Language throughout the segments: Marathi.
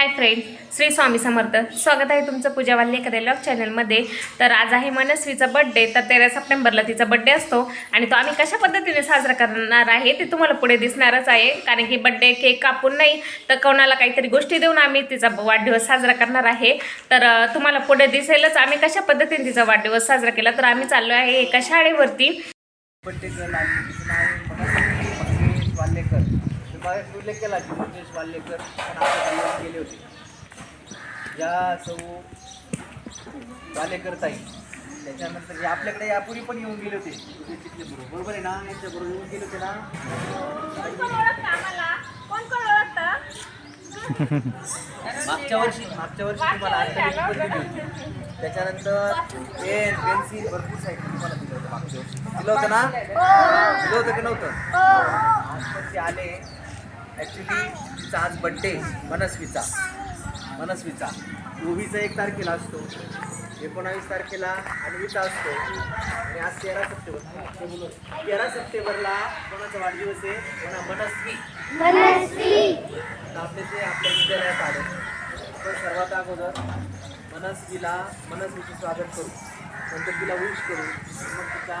Hi friend Shri Swami Samarth. स्वागत आहे तुमचं पूजा वाल्यकर लॉग चॅनलमध्ये तर आज आहे मनस्वीचा बड्डे तर तेरा सप्टेंबरला तिचा बड्डे असतो. आणि तो आम्ही कशा पद्धतीने साजरा करणार आहे ते तुम्हाला पुढे दिसणारच आहे. कारण की बड्डे केक कापून नाही तर कोणाला काहीतरी गोष्टी देऊन आम्ही तिचा वाढदिवस साजरा करणार आहे. तर तुम्हाला पुढे दिसेलच आम्ही कशा पद्धतीने तिचा वाढदिवस साजरा केला. तर आम्ही चाललो आहे एका शाळेवरती. बड्डे गर्ल आणि तिचं नाव आहे मंगेश वाल्लेकर मी बाहेर उल्लेख केला की मंगेश वाल्लेकर पण गेले होते. या सौ वाल्लेकर ताई त्याच्यानंतर जे आपल्याकडे यापूर्वी पण येऊन गेले होते. तिथले बरोबर आहे ना? यांच्या बरोबर येऊन गेले होते ना? मागच्या वर्षी मागच्या वर्षी तुम्हाला दिली होती. त्याच्यानंतर पेन पेन्सिल भरपूर साहित्य तुम्हाला दिलं होतं मागच्या वर्षी. दिलं होतं ना? दिलं होतं की नव्हतं? आज पण ते आले. ॲक्च्युली तिचा आज बड्डे मनस्वीचा मनस्वीचा ओवीचा एक तारखेला असतो. एकोणावीस तारखेला अन्वीचा असतो. आणि आज तेरा सप्टेंबर. तेरा सप्टेंबरला कोणाचा वाढदिवस आहे? म्हणा मनस्वी. आपले ते आपल्या विद्यालयात आले. तर सर्वात अगोदर मनस्वीला मनस्वीचं स्वागत करू. नंतर तिला विश करू. मग तिच्या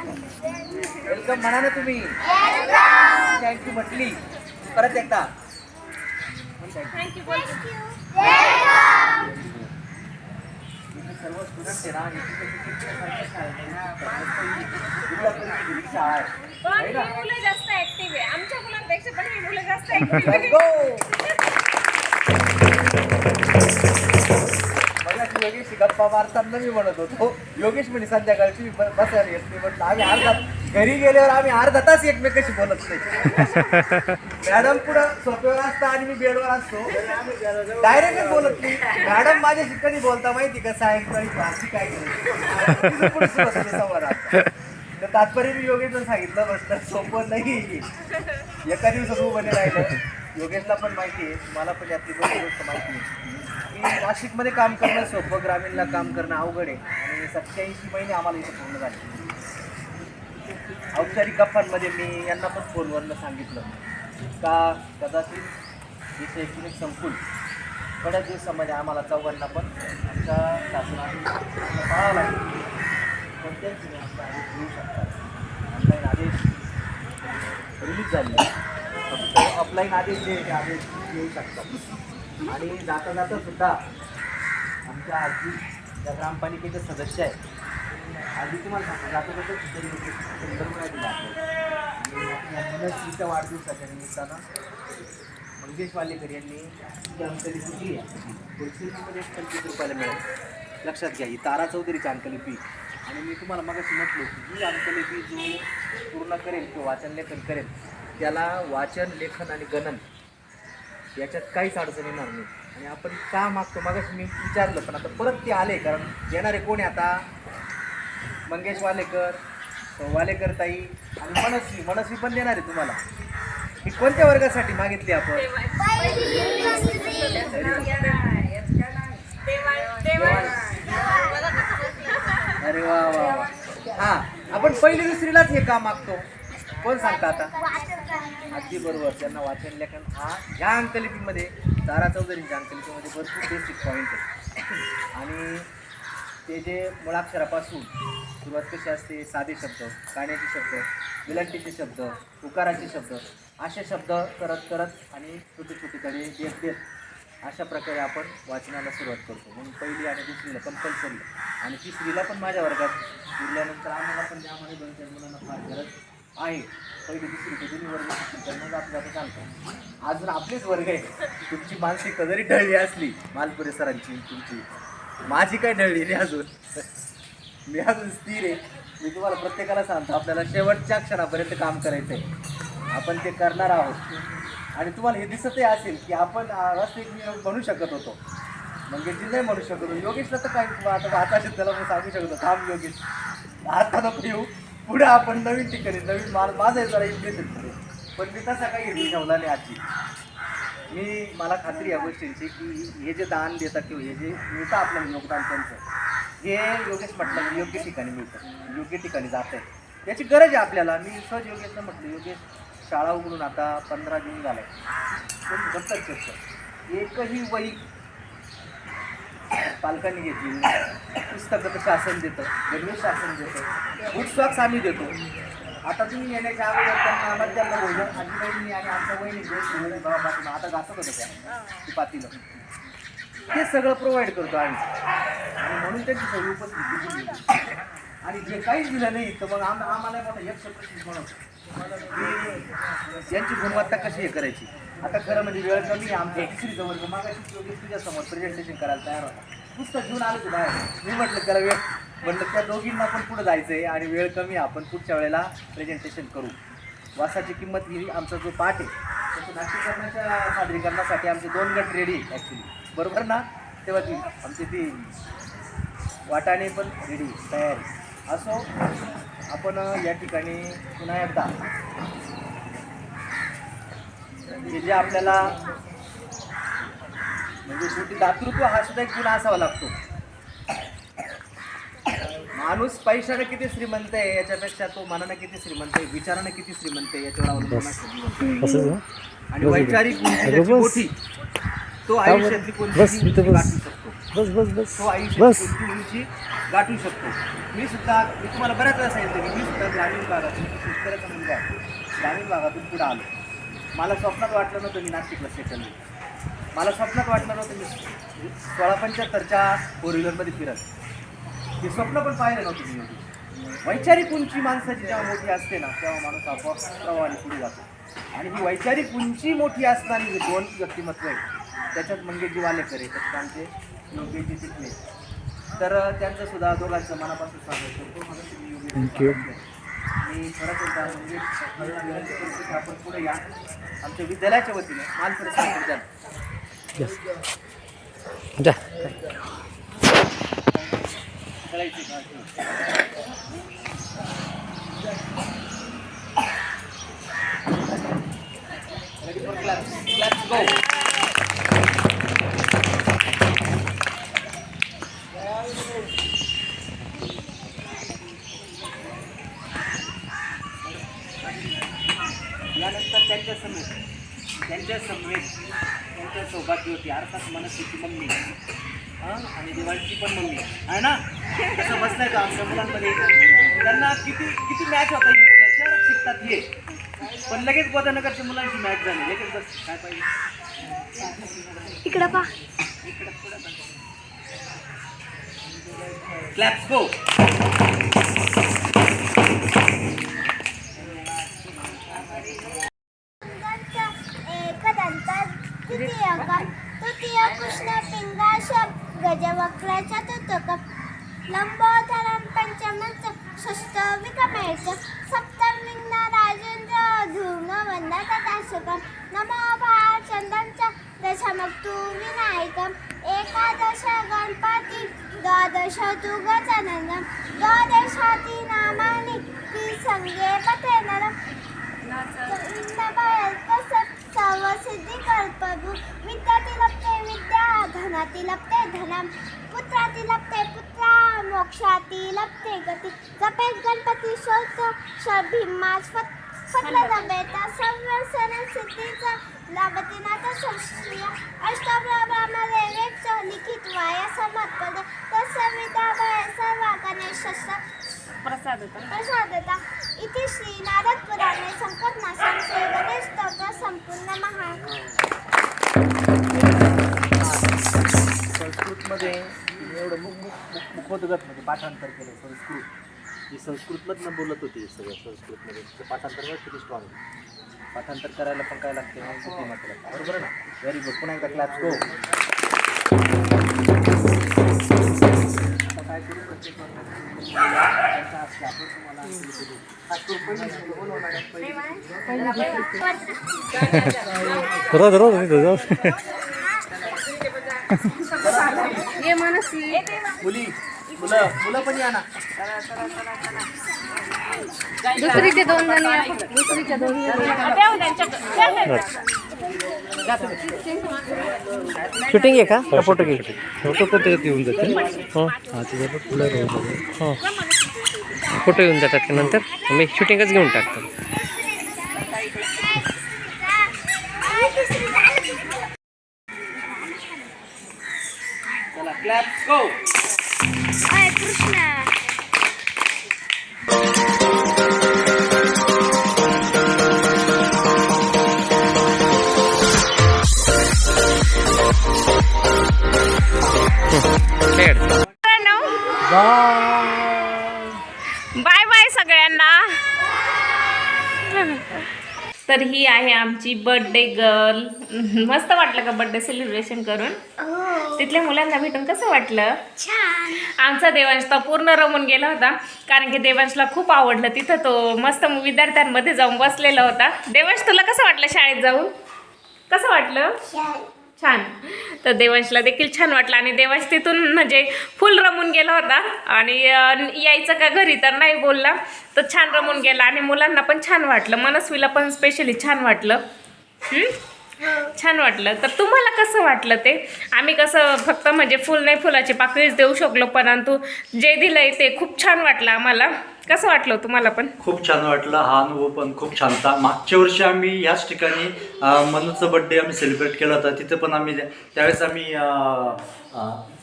welcome म्हणा ना तुम्ही. थँक्यू म्हटली परत एकदा. सर्व स्टुडंट आहे ना? मुलं जास्त ऍक्टिव्ह आहे. आमच्या मुलांपेक्षा पण ही मुलं जास्त ऍक्टिव्ह ती योगेश गप्पा मारताना मी म्हणत होतो. योगेश म्हणे संध्याकाळची मी बसायला येत नाही. म्हटलं आम्ही अर्धा घरी गेल्यावर आम्ही अर्धा तास एकमेकाशी बोलत नाही. मॅडम पुढं सोप्यावर असतं आणि मी बेडवर असतो. डायरेक्टच बोलत नाही. मॅडम माझ्याशी कधी बोलता माहिती का? सायंकाळी भाषी काय करायची. तर तात्पर्य मी योगेशला सांगितलं म्हटलं सोपं नाही. एका दिवसात उभं राहिलं. योगेशला पण माहिती आहे. मला पण यातली दोन गोष्ट माहिती आहे. की नाशिकमध्ये काम करणं सोपं ग्रामीणला काम करणं अवघड आहे. आणि सत्याऐंशी महिने आम्हाला इथे पूर्ण झाले. औपचारिक गप्पांमध्ये मी यांना पण फोनवरनं सांगितलं का कदाचित हे शैक्षणिक संकुल थोड्याच दिवसामध्ये आम्हाला चौघांना पण आमच्या शासनाने पाळावं लागेल कोणत्याच आदेश घेऊ शकतात ऑनलाईन आदेश रिलीज झाले. फक्त ऑफलाईन आदेश जे आदेश घेऊ शकतात आणि जाता जाता सुद्धा आमच्या आजी त्या ग्रामपालिकेचे सदस्य आहेत. आधी तुम्हाला सांगतो जाता जाता सुद्धा सुंदर दिला आणि आपल्या वाढदिवसाच्या निमित्तानं मंगेश वालेकर यांनी जी अंकलिपी दिली आहे. होलसेलमध्ये पंचवीस रुपयाला मिळेल. लक्षात घ्या ही तारा चौधरीची अंकलिपी आणि मी तुम्हाला मगाशी म्हटलो की ही अंकलिपी जो पूर्ण करेल किंवा वाचन लेखन करेल त्याला वाचन लेखन आणि गणन याच्यात काहीच अडचण येणार नाही. आणि आपण का मागतो? मगाशी मी विचारलं पण आता परत ते आले कारण येणारे कोण आहे आता? मंगेश वालेकर वालेकर ताई आणि मनस्वी. मनस्वी पण देणार आहे तुम्हाला. ही कोणत्या वर्गासाठी मागितली आपण? अरे वा वा हा आपण पहिली दुसरीलाच हे काम मागतो? कोण सांगता आता? अगदी बरोबर. त्यांना वाचन लेखन हा ह्या अंकलिपीमध्ये तारा चौधरीच्या अंकलिपीमध्ये भरपूर बेसिक पॉईंट आहे. आणि ते जे मुळाक्षरापासून सुरुवात कशी असते साधे शब्द काण्याचे शब्द विलंटीचे शब्द उकाराचे शब्द असे शब्द करत करत आणि छोटे छोटे धडे देत देत अशा प्रकारे आपण वाचनाला सुरुवात करतो. म्हणून पहिली आणि दुसरीला कंपल्सरी आणि तिसरीला पण माझ्या वर्गात उरल्यानंतर आम्हाला पण म्हणजे आम्हाला दोन चार मुलांना फार गरज आहे. पहिली दुसरी ते दोन्ही वर्ग शिकतील, तर मग अजून आपलेच वर्ग आहे तुमची मानसिकता जरी ढळली असली माल सरांची तुमची. माझी काय ढळली अजून. मी अजून स्थिर आहे. मी तुम्हाला प्रत्येकाला सांगतो आपल्याला शेवटच्या क्षणापर्यंत काम करायचं आहे आपण ते करणार आहोत. आणि तुम्हाला हे दिसतही असेल की आपण अं, वास्तविक मी म्हणू शकत होतो. म्हणजे जी नाही म्हणू शकत होतो. योगेशला तर काय आता आता त्याला मी सांगू शकतो थांब योगेश. आता नको येऊ. पुढे आपण नवीन ठिकाणी नवीन माल माझा जरा इंटरेस्ट पुढे. पण मी तसा काही हिरवी ठेवला नाही आजी मी मला खात्री या गोष्टींची की हे जे दान देतात किंवा हे जे मिळतं आपल्याला योगदान त्यांचं हे योगेश म्हटलं योग्य ठिकाणी मिळतं योग्य ठिकाणी जात आहे. याची गरज आहे आपल्याला. मी सहज योगेशनं म्हटलं योगेश शाळा उघडून आता पंधरा जून आहे पण दत्तक एकही वही पालकांनी घेतली. पुस्तकं शासन देतं गणवेश शासन देतं. बुक आम्ही देतो. आता तुम्ही येण्याच्या अगोदर त्यांना मध्यान्ह भोजन आजी बहिणी आणि आमच्या बहिणी जे बाबा आता घासत होतं त्या ती ते सगळं प्रोव्हाइड करतो आम्ही. आणि म्हणून त्यांची सगळी उपस्थिती दिली. आणि जे काहीच दिलं नाही तर मग आम आम्हाला मोठा यक्ष प्रश्न म्हणत यांची गुणवत्ता कशी हे करायची? आता खरं म्हणजे वेळ कमी आहे. आमच्या तिसरीचा वर्ग मागाशी योगेश तुझ्यासमोर प्रेझेंटेशन करायला तयार होता पुस्तक घेऊन आलो तू बाहेर. मी म्हटलं त्याला वेळ. म्हटलं त्या दोघींना पण पुढे जायचं आहे आणि वेळ कमी आपण पुढच्या वेळेला प्रेझेंटेशन करू. वासाची किंमत ही आमचा जो पाठ आहे त्याच्या नाट्यकरणाच्या सादरीकरणासाठी आमचे दोन गट रेडी ॲक्च्युली बरोबर ना? तेव्हा ती आमची ती वाटाणे पण रेडी तयारी असो आपण या ठिकाणी पुन्हा एकदा हे जे आपल्याला म्हणजे शेवटी दातृत्व हा सुद्धा एक गुण असावा लागतो. माणूस पैशाने किती श्रीमंत आहे याच्यापेक्षा तो मनानं किती श्रीमंत आहे विचारानं किती श्रीमंत आहे याच्यावर अवलंबून असतं. आणि वैचारिक. मोठी. तो आयुष्यातली बस. गाठू शकतो? बस बस बस. तो आयुष्यात बस. कोणती उंची गाठू शकतो? मी सुद्धा मी तुम्हाला बऱ्याच वेळा सांगितलं की मी सुद्धा ग्रामीण भागातून शेतकऱ्याचा मुलगा ग्रामीण भागातून पुढे आलो. मला स्वप्नात वाटलं नव्हतं मी नाशिकला सेटल मला स्वप्नात वाटलं नव्हतं मी सोळा पंच्याहत्तरच्या फोर व्हीलरमध्ये फिरत. हे स्वप्न पण पाहिलं नव्हतं मी. वैचारिक उंची माणसाची जेव्हा मोठी असते ना तेव्हा माणूस आपोआप प्रवाहाने पुढे जातो. आणि ही वैचारिक उंची मोठी असणारी जे दोन व्यक्तिमत्व आहे त्याच्यात मंगेशजी वालेकर आहे त्याच्यात आमचे योगेशजी तिथले तर त्यांचं सुद्धा दोघांचं मनापासून स्वागत करतो. मला तुम्ही योगेशजी मी खरंच एकदा म्हणजे मला विनंती करतो की आपण पुढे या आमच्या विद्यालयाच्या वतीने मालपुरे विद्यालय यस जा करायची का? Ready for claps? Claps go. त्यांच्या समेत त्यांच्या समेत त्यांच्या सौभाग्यवती अर्थात मनस्थिती मम्मी हं? आणि दिवाळीची पण मम्मी आहे ना? तसं बसलाय का आमच्या मुलांमध्ये? त्यांना किती किती मॅच होता ही मुलं? शहरात शिकतात हे. पण लगेच गोदानगरच्या मुलांची मॅच झाली. लगेच बस. काय पाहिजे? इकडं पा. क्लॅप्स गो द्वादश तु गजाननं द्वादशाति नामानि त्रिसङ्गे पते नरम् सर्वसिद्धी कल्पगु विद्याती लप्ते विद्या धनाती लप्ते धनम पुत्राती लप्ते पुत्रा मोक्षाती लप्ते गती। जपेत गणपती शोध शर्भिमा स्वत जपेता संवर्षण सिद्धीचा लाभती नाथ संश्रिय अष्टब्रह्म वेवेच लिखित वाया समर्पद तस्विदा भय सर्वा गणेश प्रसाद होता. प्रसादता इथे श्री नारद पुराणे संकटनाशन श्री गणेश स्तोत्र संपूर्ण महा संस्कृतमध्ये एवढं मुख मुख मुख मुखोद्गत म्हणजे पाठांतर केलं संस्कृत. जी संस्कृतमधनं बोलत होती सगळं संस्कृतमध्ये. तिचं पाठांतर बघ किती स्ट्रॉंग पाठांतर करायला पण काय लागते बुद्धिमत्ता लागते बरोबर आहे ना? व्हेरी गुड पुन्हा एकदा क्लॅप्स गो आता काय करू प्रत्येक. हा तो आहे. पहिले रोज रोज तिथं जाऊ मुली. मुलं मुलं पण या ना. दुसरीचे दोन जण दुसरीच्या दोन शूटिंग आहे का? का फोटो घे फोटो फोटो येऊन जाते हो. हां. हो फोटो येऊन जातात का नंतर? मी शूटिंगच घेऊन टाकतो बाय बाय सगळ्यांना. तर ही आहे आमची बर्थडे गर्ल मस्त वाटलं का बर्थडे सेलिब्रेशन करून? हो. तिथल्या मुलांना भेटून कसं वाटलं? आमचा देवांश तर पूर्ण रमून गेला होता. कारण की देवांशला खूप आवडलं. तिथं तो मस्त विद्यार्थ्यांमध्ये जाऊन बसलेला होता. देवांश तुला कसं वाटलं शाळेत जाऊन? कसं वाटलं? छान. तर देवांशला देखील छान वाटलं आणि देवांश तिथून म्हणजे फुल रमून गेला होता. आणि यायचं का घरी तर नाही बोलला तर छान रमून गेला आणि मुलांना पण छान वाटलं. मनस्वीला पण स्पेशली छान वाटलं. छान वाटलं. तर तुम्हाला कसं वाटलं ते? आम्ही कसं फक्त म्हणजे फुल नाही फुलाची पाकळीच देऊ शकलो परंतु जे दिलंय ते खूप छान वाटलं आम्हाला. कसं वाटलं तुम्हाला पण? खूप छान वाटलं. हा अनुभव पण खूप छान होता. मागच्या वर्षी आम्ही याच ठिकाणी मनूचा बड्डे आम्ही सेलिब्रेट केला होता. तिथे पण आम्ही त्यावेळेस आम्ही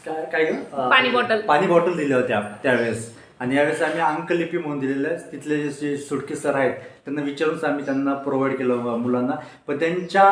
काय काय पाणी बॉटल. पाणी बॉटल दिल्या होत्या त्यावेळेस. आणि यावेळेस आम्ही अंकलिपी म्हणून दिलेलं आहे तिथले जे सुटके सर आहेत त्यांना विचारूनच आम्ही त्यांना प्रोव्हाइड केलं मुलांना पण त्यांच्या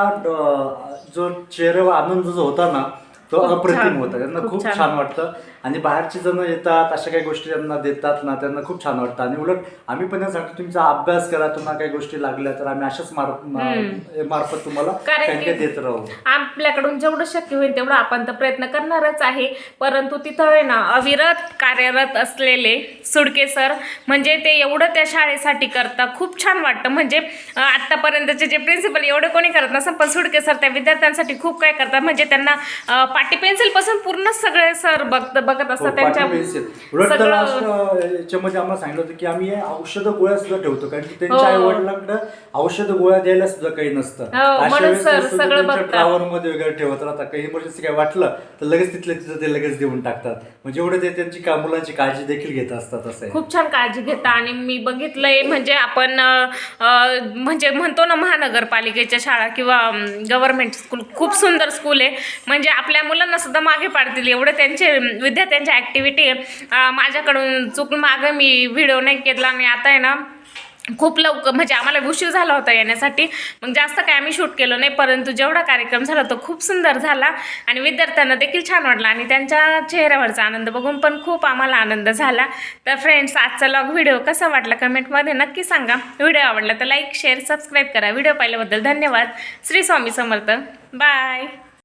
जो चेहऱ्यावर आनंद जो होता ना तो अप्रतिम. होता त्यांना खूप. छान वाटतं आणि बाहेरचे जण येतात अशा काही गोष्टी त्यांना देतात ना त्यांना खूप छान वाटतं. आणि उलट आम्ही पण सांगतो तुमचा अभ्यास करा तुम्हाला काही गोष्टी लागल्या तर आम्ही अशाच मार मा- मार्फत तुम्हाला काही देत राहू. आपल्याकडून जेवढं शक्य होईल तेवढं आपण तर प्रयत्न करणारच आहे. परंतु तिथं आहे ना अविरत कार्यरत असलेले सुडके सर म्हणजे ते एवढं त्या शाळेसाठी करता खूप छान वाटतं. म्हणजे आत्तापर्यंतचे जे प्रिन्सिपल एवढे कोणी करत नसतं पण सुडके सर त्या विद्यार्थ्यांसाठी खूप काय करतात. म्हणजे त्यांना पाटी पेन्सिलपासून पूर्ण सगळे सर बघत बघत असतात त्यांच्या हो, सगळं याच्यामध्ये आम्हाला सांगितलं होतं की आम्ही औषध गोळ्या सुद्धा ठेवतो कारण की त्यांच्या हो. आई वडिलांकडे औषध गोळ्या द्यायला सुद्धा काही नसतं. हो, म्हणून sir सगळं बघतात. ड्रावर मध्ये वगैरे ठेवत राहतात. काही इमर्जन्सी काय वाटलं तर लगेच तिथल्या तिथं ते लगेच देऊन टाकतात. म्हणजे एवढं ते त्यांची का मुलांची काळजी देखील घेत असतात असं खूप छान काळजी घेता आणि मी बघितलंय म्हणजे आपण म्हणजे म्हणतो ना महानगरपालिकेच्या शाळा किंवा गव्हर्नमेंट स्कूल खूप सुंदर स्कूल आहे. म्हणजे आपल्या मुलांना सुद्धा मागे पाडतील एवढे त्यांचे त्यांच्या ॲक्टिव्हिटी माझ्याकडून चुकून मागं मी व्हिडिओ नाही घेतला आणि आता आहे ना खूप लवकर म्हणजे आम्हाला उशीर झाला होता येण्यासाठी. मग जास्त काय आम्ही शूट केलं नाही परंतु जेवढा कार्यक्रम झाला तो खूप सुंदर झाला आणि विद्यार्थ्यांना देखील छान वाटला आणि त्यांच्या चेहऱ्यावरचा आनंद बघून पण खूप आम्हाला आनंद झाला. तर फ्रेंड्स आजचा लॉग व्हिडिओ कसा वाटला कमेंटमध्ये नक्की सांगा. व्हिडिओ आवडला तर लाईक शेअर सबस्क्राईब करा. व्हिडिओ पाहिल्याबद्दल धन्यवाद. श्री स्वामी समर्थ. बाय